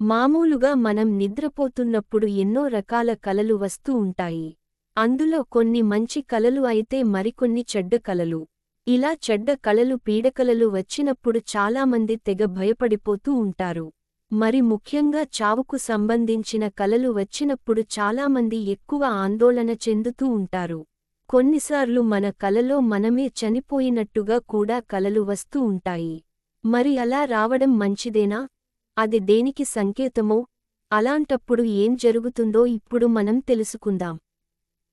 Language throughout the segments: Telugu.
మామూలుగా మనం నిద్రపోతున్నప్పుడు ఎన్నో రకాల కలలు వస్తూ ఉంటాయి. అందులో కొన్ని మంచి కలలు అయితే మరికొన్ని చెడ్డ కలలు. ఇలా చెడ్డ కళలు పీడకలలు వచ్చినప్పుడు చాలామంది తెగ భయపడిపోతూ ఉంటారు. మరి ముఖ్యంగా చావుకు సంబంధించిన కలలు వచ్చినప్పుడు చాలామంది ఎక్కువ ఆందోళన చెందుతూ ఉంటారు. కొన్నిసార్లు మన కలలో మనమే చనిపోయినట్టుగా కూడా కలలు వస్తూ ఉంటాయి. మరి అలా రావడం మంచిదేనా? అది దేనికి సంకేతమో అలాంటప్పుడు ఏం జరుగుతుందో ఇప్పుడు మనం తెలుసుకుందాం.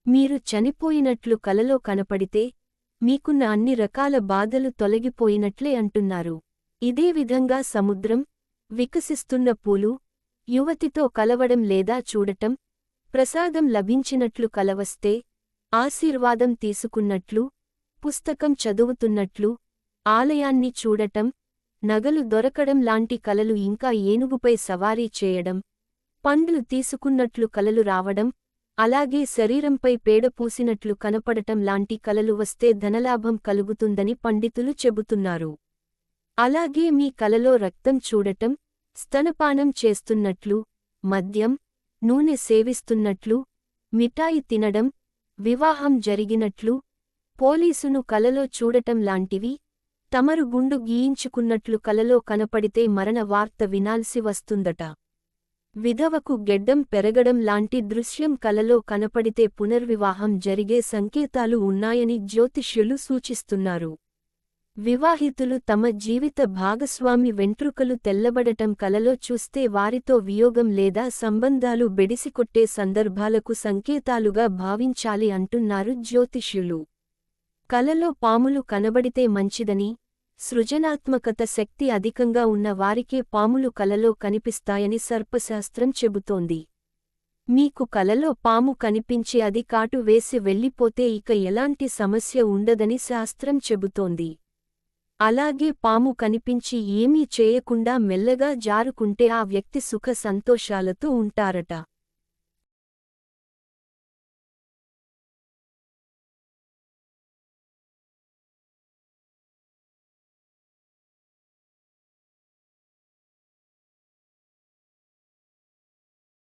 మీరు చనిపోయినట్లు కలలో కనపడితే మీకున్న అన్ని రకాల బాధలు తొలగిపోయినట్లే అంటున్నారు. ఇదే విధంగా సముద్రం వికసిస్తున్న పూలు యువతితో కలవడం లేదా చూడటం ప్రసాదం లభించినట్లు కలవస్తే ఆశీర్వాదం తీసుకున్నట్లు పుస్తకం చదువుతున్నట్లు ఆలయాన్ని చూడటం నగలు దొరకడం లాంటి కలలు ఇంకా ఏనుగుపై సవారీ చేయడం పండ్లు తీసుకున్నట్లు కలలు రావడం అలాగే శరీరంపై పేడ పూసినట్లు కనపడటం లాంటి కలలు వస్తే ధనలాభం కలుగుతుందని పండితులు చెబుతున్నారు. అలాగే మీ కలలో రక్తం చూడటం స్తనపానం చేస్తున్నట్లు మద్యం నూనె సేవిస్తున్నట్లు మిఠాయి తినడం వివాహం జరిగినట్లు పోలీసును కలలో చూడటం లాంటివి తమరు గుండు గీయించుకున్నట్లు కలలో కనపడితే మరణ వార్త వినాల్సి వస్తుందట. విధవకు గెడ్డం పెరగడం లాంటి దృశ్యం కలలో కనపడితే పునర్వివాహం జరిగే సంకేతాలు ఉన్నాయని జ్యోతిష్యులు సూచిస్తున్నారు. వివాహితులు తమ జీవిత భాగస్వామి వెంట్రుకలు తెల్లబడటం కలలో చూస్తే వారితో వియోగం లేదా సంబంధాలు బెడిసికొట్టే సందర్భాలకు సంకేతాలుగా భావించాలి అంటున్నారు జ్యోతిష్యులు. కలలో పాములు కనబడితే మంచిదని సృజనాత్మకత శక్తి అధికంగా ఉన్న వారికే పాములు కలలో కనిపిస్తాయని సర్పశాస్త్రం చెబుతోంది. మీకు కలలో పాము కనిపించి అది కాటు వేసి వెళ్ళిపోతే ఇక ఎలాంటి సమస్య ఉండదని శాస్త్రం చెబుతోంది. అలాగే పాము కనిపించి ఏమీ చేయకుండా మెల్లగా జారుకుంటే ఆ వ్యక్తి సుఖ సంతోషాలతో ఉంటారట.